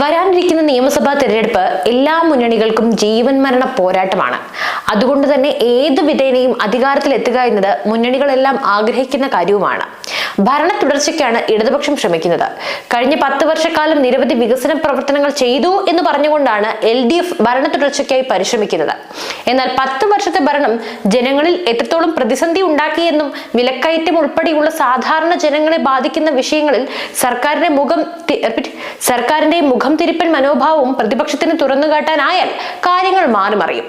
വരാനിരിക്കുന്ന നിയമസഭാ തെരഞ്ഞെടുപ്പ് എല്ലാ മുന്നണികൾക്കും ജീവൻ മരണ പോരാട്ടമാണ്. അതുകൊണ്ട് തന്നെ ഏത് വിധേനയും അധികാരത്തിലെത്തുക എന്നത് മുന്നണികളെല്ലാം ആഗ്രഹിക്കുന്ന കാര്യവുമാണ്. ഭരണ തുടർച്ചയ്ക്കാണ് ഇടതുപക്ഷം ശ്രമിക്കുന്നത്. കഴിഞ്ഞ പത്ത് വർഷക്കാലം നിരവധി വികസന പ്രവർത്തനങ്ങൾ ചെയ്തു എന്ന് പറഞ്ഞുകൊണ്ടാണ് എൽ ഡി എഫ് ഭരണ തുടർച്ചയ്ക്കായി പരിശ്രമിക്കുന്നത്. എന്നാൽ പത്ത് വർഷത്തെ ഭരണം ജനങ്ങളിൽ എത്രത്തോളം പ്രതിസന്ധി ഉണ്ടാക്കിയെന്നും വിലക്കയറ്റം ഉൾപ്പെടെയുള്ള സാധാരണ ജനങ്ങളെ ബാധിക്കുന്ന വിഷയങ്ങളിൽ സർക്കാരിന്റെ മുഖം സർക്കാരിന്റെ മുഖം തിരിപ്പൻ മനോഭാവവും പ്രതിപക്ഷത്തിന് തുറന്നുകാട്ടാനായാൽ കാര്യങ്ങൾ മാറി മറിയും.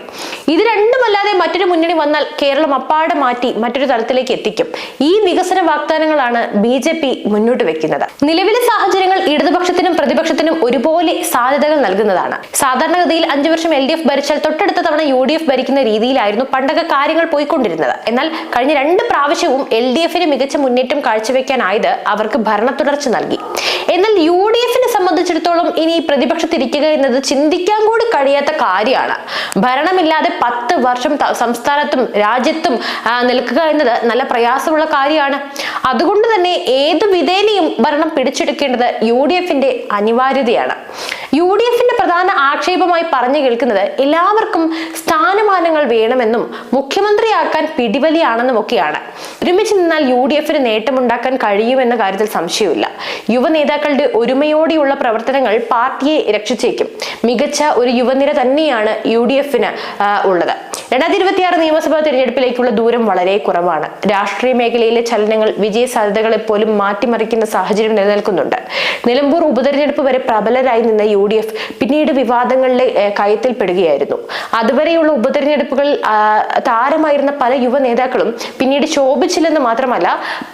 ഇത് രണ്ടുമല്ലാതെ മറ്റൊരു മുന്നണി വന്നാൽ കേരളം അപ്പാടെ മാറ്റി മറ്റൊരു തലത്തിലേക്ക് എത്തിക്കും. ഈ വികസന വാഗ്ദാനങ്ങളാണ് ബി ജെ പി മുന്നോട്ട് വെക്കുന്നത്. നിലവിലെ സാഹചര്യങ്ങൾ ഇടതുപക്ഷത്തിനും പ്രതിപക്ഷത്തിനും ഒരുപോലെ സാധ്യതകൾ നൽകുന്നതാണ്. സാധാരണഗതിയിൽ അഞ്ചു വർഷം എൽ ഡി എഫ് ഭരിച്ചാൽ തൊട്ടടുത്ത തവണ യു ഡി എഫ് ഭരിക്കുന്ന രീതിയിലായിരുന്നു പണ്ടൊക്കെ കാര്യങ്ങൾ പോയിക്കൊണ്ടിരുന്നത്. എന്നാൽ കഴിഞ്ഞ രണ്ട് പ്രാവശ്യവും എൽ ഡി എഫിന് മികച്ച മുന്നേറ്റം കാഴ്ചവെക്കാനായത് അവർക്ക് ഭരണ തുടർച്ച നൽകി. എന്നാൽ യു ഡി എഫിനെ സംബന്ധിച്ചിടത്തോളം ഇനി പ്രതിപക്ഷത്തിരിക്കുക എന്നത് ചിന്തിക്കാൻ കൂടി കഴിയാത്ത കാര്യമാണ്. ഭരണമില്ലാതെ പത്ത് വർഷം സംസ്ഥാനത്തും രാജ്യത്തും നിൽക്കുക എന്നത് നല്ല പ്രയാസമുള്ള കാര്യമാണ്. അതുകൊണ്ട് തന്നെ ഏത് വിധേനയും ഭരണം പിടിച്ചെടുക്കേണ്ടത് യു ഡി എഫിന്റെ അനിവാര്യതയാണ്. യു ഡി എഫിന്റെ പ്രധാന ആക്ഷേപമായി പറഞ്ഞു കേൾക്കുന്നത് എല്ലാവർക്കും സ്ഥാനമാനങ്ങൾ വേണമെന്നും മുഖ്യമന്ത്രിയാക്കാൻ പിടിവലിയാണെന്നും ഒക്കെയാണ് ഒരുമിച്ച് നിന്നാൽ യു ഡി എഫിന് നേട്ടമുണ്ടാക്കാൻ കഴിയുമെന്ന കാര്യത്തിൽ സംശയമില്ല യുവ നേതാക്കളുടെ ഒരുമയോടെയുള്ള പ്രവർത്തനങ്ങൾ പാർട്ടിയെ രക്ഷിച്ചേക്കും. മികച്ച ഒരു യുവനിര തന്നെയാണ് യു ഡി എഫിന് ഉള്ളത്. രണ്ടായിരത്തി ഇരുപത്തിയാറ് നിയമസഭാ തിരഞ്ഞെടുപ്പിലേക്കുള്ള ദൂരം വളരെ കുറവാണ്. രാഷ്ട്രീയ മേഖലയിലെ ചലനങ്ങൾ വിജയ സാധ്യതകളെ പോലും മാറ്റിമറിക്കുന്ന സാഹചര്യം നിലനിൽക്കുന്നുണ്ട്. നിലമ്പൂർ ഉപതെരഞ്ഞെടുപ്പ് വരെ പ്രബലരായി നിന്ന യു ഡി എഫ് പിന്നീട് വിവാദങ്ങളിലെ കയത്തിൽ കയത്തിൽപ്പെടുകയായിരുന്നു. അതുവരെയുള്ള ഉപതെരഞ്ഞെടുപ്പുകളിൽ താരമായിരുന്ന പല യുവ നേതാക്കളും പിന്നീട് ശോഭിച്ചില്ലെന്ന് മാത്രമല്ല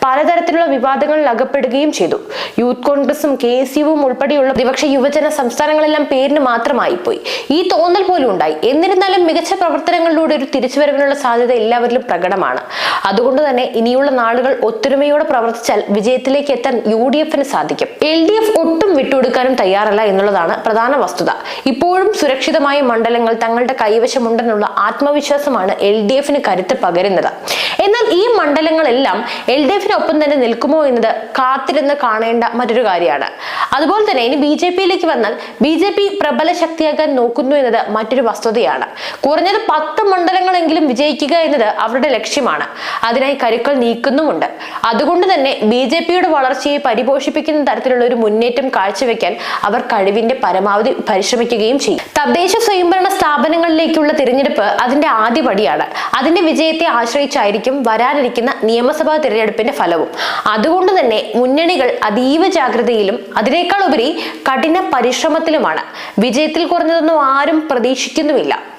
പലതരത്തിലുള്ള വിവാദങ്ങളിൽ അകപ്പെടുകയും ചെയ്തു. യൂത്ത് കോൺഗ്രസും കെ എസ് യുവും ഉൾപ്പെടെയുള്ള പ്രതിപക്ഷ യുവജന സംസ്ഥാനങ്ങളെല്ലാം പേരിന് മാത്രമായി പോയി ഈ തോന്നൽ പോലും ഉണ്ടായി. എന്നിരുന്നാലും മികച്ച പ്രവർത്തനങ്ങളിലൂടെ ഒരു തിരിച്ചുവരവിനുള്ള സാധ്യത എല്ലാവരിലും പ്രകടമാണ്. അതുകൊണ്ട് തന്നെ ഇനിയുള്ള നാളുകൾ ഒത്തൊരുമയോടെ പ്രവർത്തിച്ചാൽ വിജയത്തിലേക്ക് എത്താൻ യു ഡി എഫിന് സാധിക്കും. എൽ ഡി എഫ് ഒട്ടും വിട്ടുകൊടുക്കാനും തയ്യാറല്ല എന്നുള്ളതാണ് പ്രധാന വസ്തുത. ഇപ്പോഴും സുരക്ഷിതമായ മണ്ഡലങ്ങൾ തങ്ങളുടെ കൈവശമുണ്ടെന്നുള്ള ആത്മവിശ്വാസമാണ് എൽ ഡി എഫിന് കരുത്ത് പകരുന്നത്. ഈ മണ്ഡലങ്ങളെല്ലാം എൽ ഡി എഫിനൊപ്പം തന്നെ നിൽക്കുമോ എന്നത് കാത്തിരുന്ന് കാണേണ്ട മറ്റൊരു കാര്യമാണ്. അതുപോലെ തന്നെ ഇനി ബി ജെ പിയിലേക്ക് വന്നാൽ ബി ജെ പി പ്രബല ശക്തിയാകാൻ നോക്കുന്നു എന്നത് മറ്റൊരു വസ്തുതയാണ്. കുറഞ്ഞത് പത്ത് മണ്ഡലങ്ങളെങ്കിലും വിജയിക്കുക എന്നത് അവരുടെ ലക്ഷ്യമാണ്. അതിനായി കരുക്കൾ നീക്കുന്നുമുണ്ട്. അതുകൊണ്ട് തന്നെ ബി ജെ പിയുടെ വളർച്ചയെ പരിപോഷിപ്പിക്കുന്ന തരത്തിലുള്ള ഒരു മുന്നേറ്റം കാഴ്ചവെക്കാൻ അവർ കഴിവിന്റെ പരമാവധി പരിശ്രമിക്കുകയും ചെയ്യും. തദ്ദേശ സ്വയംഭരണ സ്ഥാപനങ്ങളിലേക്കുള്ള തിരഞ്ഞെടുപ്പ് അതിന്റെ ആദ്യപടിയാണ്. അതിന്റെ വിജയത്തെ ആശ്രയിച്ചായിരിക്കും വരാനിരിക്കുന്ന നിയമസഭാ തിരഞ്ഞെടുപ്പിന്റെ ഫലവും. അതുകൊണ്ട് തന്നെ മുന്നണികൾ അതീവ ജാഗ്രതയിലും അതിനേക്കാൾ ഉപരി കഠിന പരിശ്രമത്തിലുമാണ്. വിജയത്തിൽ കുറഞ്ഞതൊന്നും ആരും പ്രതീക്ഷിക്കുന്നുമില്ല.